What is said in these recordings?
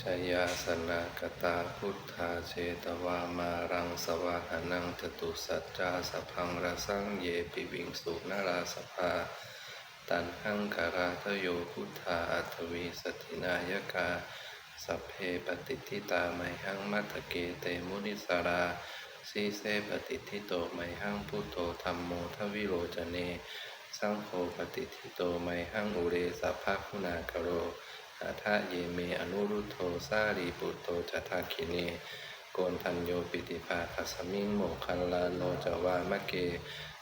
ชยาสนากตาพุทธาเชตวามารังสวะหนังจตุสัจจาสพังระสังเยปิวิงสุนาราสภา ตันหังการาทโยพุทธาอัตวีสตินายกา สัพเพปฏิทิตาไมหังมัตตเกเตมุนิสาราสีเสปฏิทิโตไมหังพุทโธธรรมโมทวิโรจเน สังโฆปฏิทิโตไมหังอุเรสัพพะคุณากโร อาทะเยเมอนุรุโธสารีปุตโตจัตถาคิเนโกนทันโยปิติภาคัสมิงโมคัลลาโนจวามะเก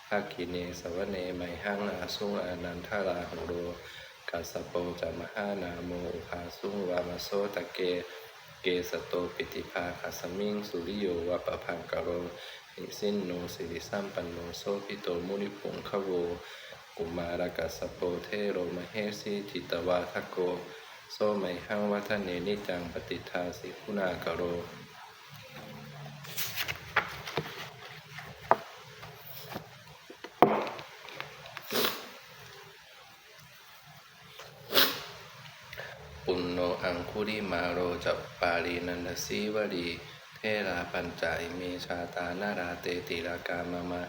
ภาคิเนสวเนไมหังอาสุงอานันทาราหุโรกัสโปจะมหานาโมอุภาสุงวามโสตะเก เกสโตปิติภาคัสมิงสุริโยวะปะพังกโรหิสินโนสิริสัมปันโนโสปิโตมุนิพุงคโวกุมารกัสสโปเทโรมเหสีจิตวาทโก โสไมหังวัฒเนนิจังปฏิทาสิคุณากโร ปุณโนอังคุริมาโรจัปปาลีนันทสีวรีเทราปัญจาอิเมชาตานาราเตติรากามมา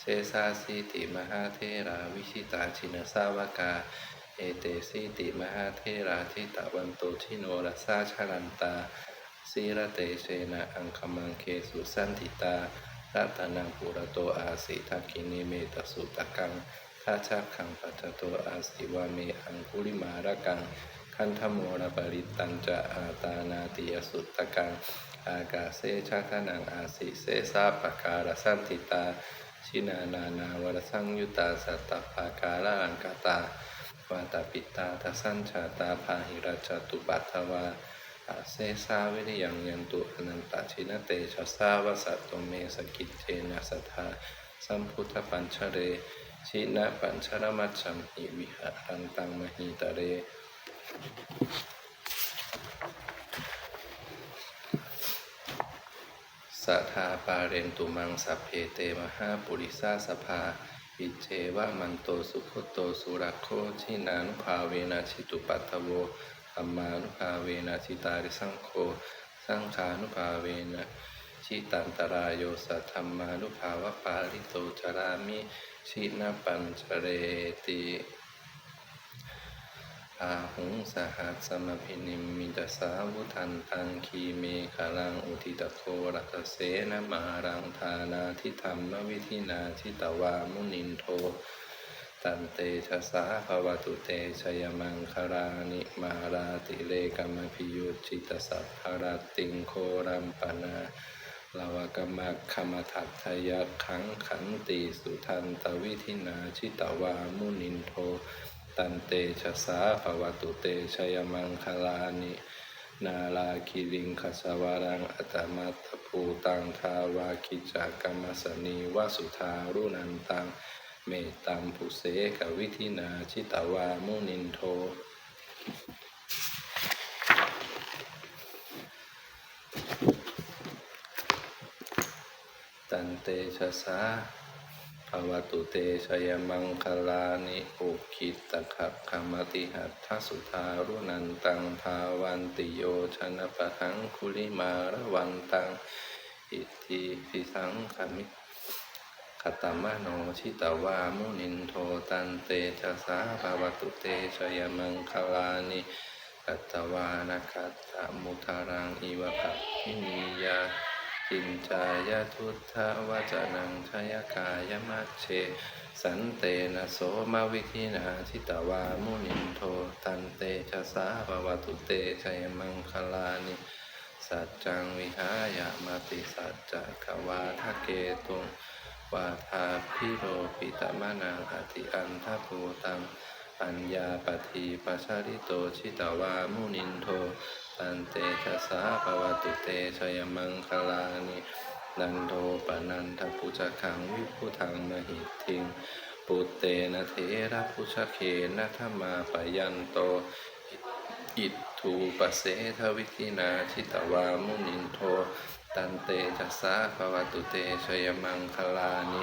เสสาสีติมหาเทราวิชิตาชินสาวกา เอเตสีติมหาเทราทิตะวันโตชิโนรัสาชาลันตาสีระเตเชนะอังคมังเคสุสันติตารัตนังปุระโตอาสิทักินิเมตสุตะกังทัชชักขังปัจจโตอาสิวาเมอังคุริมาระกังคันธโมระปริตตัญจะอาตานาติยสุตตกัง อากาเซชะขนังอาสิเสสาปการสันติตา ชินานานาวรสังยุตาสัตตปาการังกตา วาตาปิตาทัสสัญชาตาพาหิรัจตุปัตถวาอาเซสาวิริยังยันตุอนันตชินเตชะสาวสัตตเมสกิจเจนะสัทธาสัมพุทธปัญชเร ชินะปัญชรมัจฉัมหิวิหารันตังมหิตเรสัทธาปาเรนตุมังสัพเพเตมหาปุริสาสภา อิเจวะมันโตสุขโตสุรโคชินานุภาเวนะชิตุปัตโวธรรมานุภาเวนะชิตาริสังโฆสังขานุภาเวนะชิตันตรายโยสัทธรรมานุภาวะปาริโตจารามิ ชินาปัญจเรติ อาหุงสหัสสมพินิมิตสาวุทันตังคีเมฆลังอุทิตโครักเสนมารังธานาทิธรรมวิธินาทิตวามุนินโทตันเตชะสาภวตุเตชยมังคารานิมาราติเลกัมพิยุจิตสัพพรติงโครัมปนาลาวกมะคมทัตทยขังขันติสุทันตวิธินาชิตวามุนินโท ตันเตชะสาภวตุเตชยมังคลานินาลาคิริงคสวารังอัตมัตภูตังทาวาคิจากรรมสนีวสุธารุนันตังเมตตัมปุเสกวิธินาชิตาวามุนินโท ตันเตชะสา วตุเตชยมังคลานิอุคิตตะขะขมติหัตถสุธารุนันตังภาวันติโยชนะปะหังคุลิมาระวันตังอิติปิสังขมิคตมโนชิตาวามุนินโทตันเตชะสาภวตุเตชยมังคลานิกัตวานะคัตตมุทารังอิวะภพินิยา จินจายทุตถวจนังชยกายมัชเช สันเตนะโสมาวิธินาทิตวามุนินโทตันเตชะสาภวตุเตชัยมังคลานิสัจจังวิหายามาติสัจจะขวาทะเกตุงวาทาพิโรปิตมะนังอติอันทภูตัง ปัญญาปฏิปัชาริโตชิตวามุนินโท ตันเตชะสาภวตุเตชยมังคลานินันโทปนันทปุจขังวิพุทังมหิตทิง ปุเตนะเทระพุชเคนะธรรมาปยันโต อิทูปเสทวิธินาชิตวามุนินโท ตันเตจัสสาภวตุเตชยมังคลานิ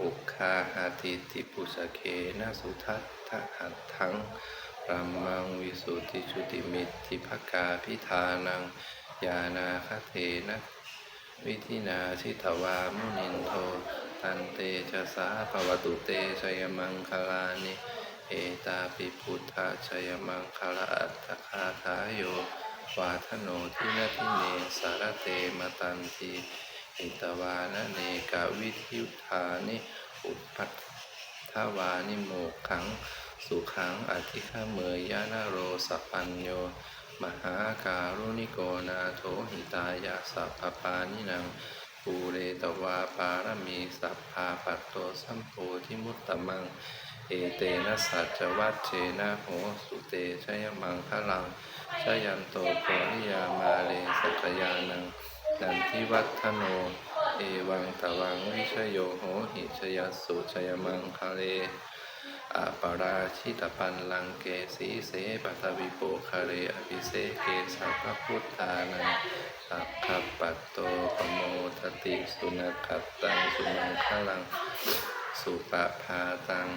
อุคาหา ทิติปุสเคนะสุทัตถะหัตถังรัมมังวิสุทธิชุติมิติภกาพิธานังยานาคเทนะวิธินาชิตวามุนินโท ตันเตชะสาภวตุเตชยมังคลานิ เอตาปิพุทธาชยมังคลาอัตถคาทายโยวาทโนทินทิเนสารเตมตันติอิตวานะเนกาวิธิยุทธานิ อุปัต ถวานิโมกขัง สุขังอธิฆเมยยานโรสปัญโย มหาการุณิโกนาโถหิตายาสัพพปานินังปูเรตวาปารมีสัพพาปัตโตสัมโพธิมุตตมัง เอเตนะสัจวัตเชนะโหสุเตชยมังคลังชยันโตโพนิยามาเลสัจยานังนันทิวัฒโน เอวังตวังวิชโยโหหิชยสุชยมังคะเลอาปาราชิตปันลังเกสีเสปัตวิโปคะเรอภิเสเกสัพพุทธานังสัพพปัตโตปโมทติสุนัขตตังสุมังคลัง สุปะพาตัง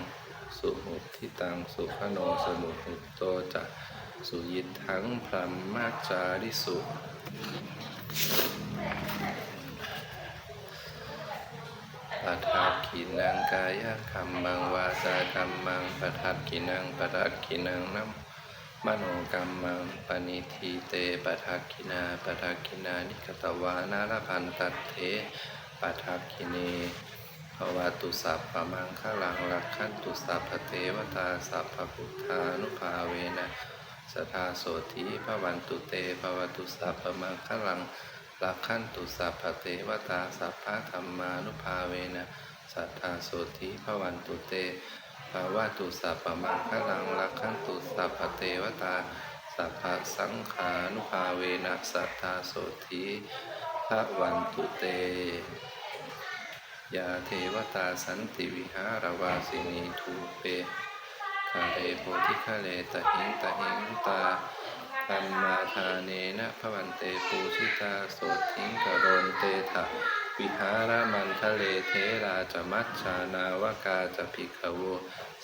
สุหุทิตัง สุขโนสมุหุโตจะสุยิทังพรมมาจาริสุ ปัทา กินังกายกรรมังวาจากรรมังปัทากินังปัทากินังนัมมโนกรรมังปณิทีเตปัทากินาปัทากินานิกตวานารพันตัตเถปัทากิเนภวตุสัพพมังคลังรักขันตุสัพพเทวตาสัพพพุทธานุภาเวนะสทาโสธีภวันตุเตภวตุสัพพมังคลังลักขันตุสัพพเทวตาสัพพะธรรมานุภาเวนะ สัทธาโสธิภวันตุเตภาวะตุสัพพมังคลังลักขันตุสัพพเทวตา สัพพะสังขานุภาเวนะสัทธาโสธิภวันตุเตยาเทวตาสันติวิหารวาสินีทูเปคาเรโพธิคาเลตหิงตหิงตาธรรมาทาเนนะพระวันเตปูชิตาโสทิงกรนเตถะ วิหารมันทะเลเทราจะมัชชานาวกาจะภิกขโว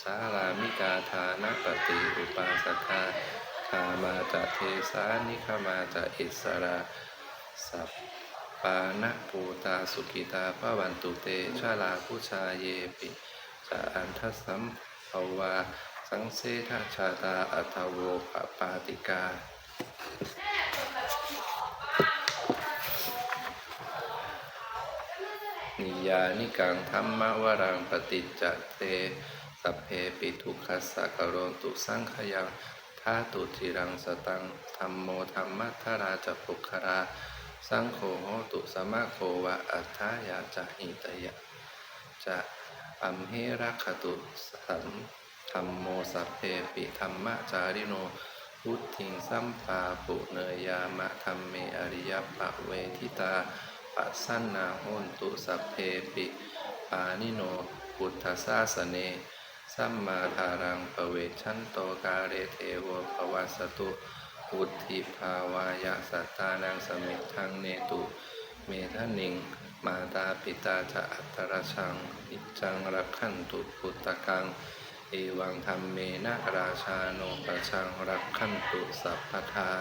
สารามิกาทานปฏิอุปาสกาคามาจะเทสานิขมาจะอิสระสัพปานะปูตาสุกิตาพระวันตุเตชาลาผู้ชาเยปิจะอันทสัมภวาสังเสทชาตาอัตโวปปาติกา ยานิกังธรรมวรังปฏิจจเตสัพเพปิทุกขสสะกโรตุสังขยังทาตุจิรังสตังธรรมโมธรรมัทธราจปุครา สังโฆโหตุสมะโควะอัฏฐายาจะหิตยะจะอัมเหรักขตุสัมธรรมโมสัพเพปิธรรมจาริโนพุทธิงสัมปาปุเนยยามะธรรมเมอริยปะเวทิตา ปัสนนาโหนตุสัพเพปิปานิโนพุทธศาสเน สัมมาทารังปเวชันโตกาเรเทวภวัสตุพุทธิภาวายะสัตตานังสมิทธังเนตุ เมทะนิง มาตาปิตาจะอัตตรชังนิจังรักขันตุพุตตะกัง เอวังธรรมเมนะราชาโนปชังรักขันตุสัพพทา